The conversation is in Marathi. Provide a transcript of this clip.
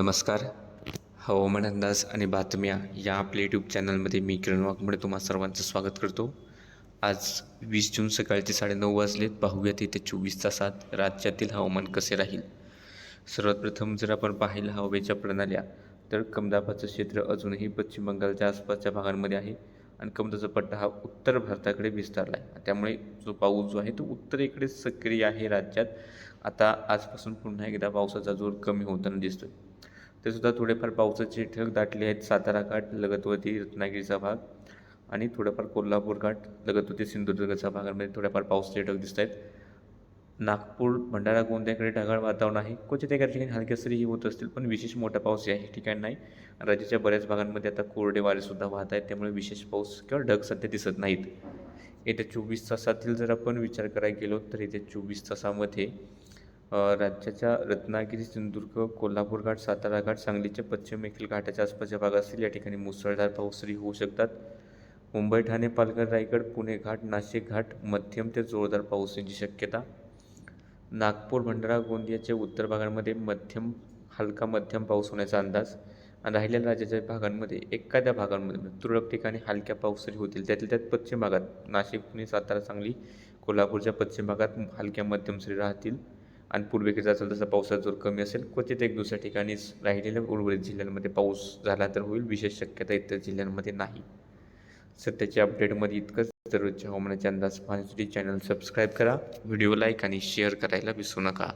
नमस्कार. हो, हवामान अंदाज आणि बातम्या या आपल्या यूट्यूब चॅनलमध्ये मी किरण वाघमोडे तुम्हा सर्वांचं स्वागत करतो. आज वीस जून सकाळचे साडेनऊ वाजलेत. पाहूयात येत्या चोवीस तासात राज्यातील हवामान कसे राहील? सर्वात प्रथम जर आपण पाहिलं हवेच्या प्रणाल्या तर कमदाबाचं क्षेत्र अजूनही पश्चिम बंगालच्या आसपासच्या भागांमध्ये आहे आणि कमदाचा पट्टा हा उत्तर भारताकडे विस्तारला आहे. त्यामुळे जो पाऊस जो आहे तो उत्तरेकडे सक्रिय आहे राज्यात. आता आजपासून पुन्हा एकदा पावसाचा जोर कमी होताना दिसतोय. ते सुद्धा थोडेफार पावसाचे ठग दाटले आहेत. सातारा घाट लगतवती रत्नागिरीचा भाग आणि थोडंफार कोल्हापूर घाट लगतवती सिंधुदुर्गच्या भागामध्ये थोड्याफार पावसाचे ढग दिसत आहेत. नागपूर भंडारा गोंदियाकडे ढगाळ वातावरण आहे. क्वचित एका ठिकाणी हलक्या सरीही होत असतील पण विशेष मोठा पाऊस या ठिकाणी नाही राज्याच्या बऱ्याच भागांमध्ये आता कोरडे वारेसुद्धा वाहत आहेत त्यामुळे विशेष पाऊस किंवा ढग सध्या दिसत नाहीत. येत्या चोवीस तासातील जर आपण विचार करायला गेलो तर येत्या चोवीस तासामध्ये राज्याच्या रत्नागिरी सिंधुदुर्ग कोल्हापूर घाट सातारा घाट सांगलीच्या पश्चिमेखील घाटाच्या आसपासच्या भाग असतील. या ठिकाणी मुसळधार पाऊसरी होऊ शकतात. मुंबई ठाणे पालघर रायगड पुणे घाट नाशिक घाट मध्यम ते जोरदार पावसाची शक्यता. नागपूर भंडारा गोंदियाच्या उत्तर भागांमध्ये मध्यम हलका मध्यम पाऊस होण्याचा अंदाज आणि राहिलेल्या राज्याच्या भागांमध्ये एखाद्या भागांमध्ये तुरळक ठिकाणी हलक्या पाऊसरी होतील. त्यातल्या त्यात पश्चिम भागात नाशिक पुणे सातारा सांगली कोल्हापूरच्या पश्चिम भागात हलक्या मध्यम सरी राहतील. आणि पूर्वेकडे असेल तसा पावसाचा जोर कमी असेल क्वचित एक दुसऱ्या ठिकाणीच राहिलेल्या उर्वरित जिल्ह्यांमध्ये पाऊस झाला तर होईल विशेष शक्यता इतर जिल्ह्यांमध्ये नाही. सध्याच्या अपडेटमध्ये इतकंच. दररोजच्या हवामानाचे अंदाज पाहण्यासाठी चॅनल सबस्क्राईब करा व्हिडिओ लाईक आणि शेअर करायला विसरू नका.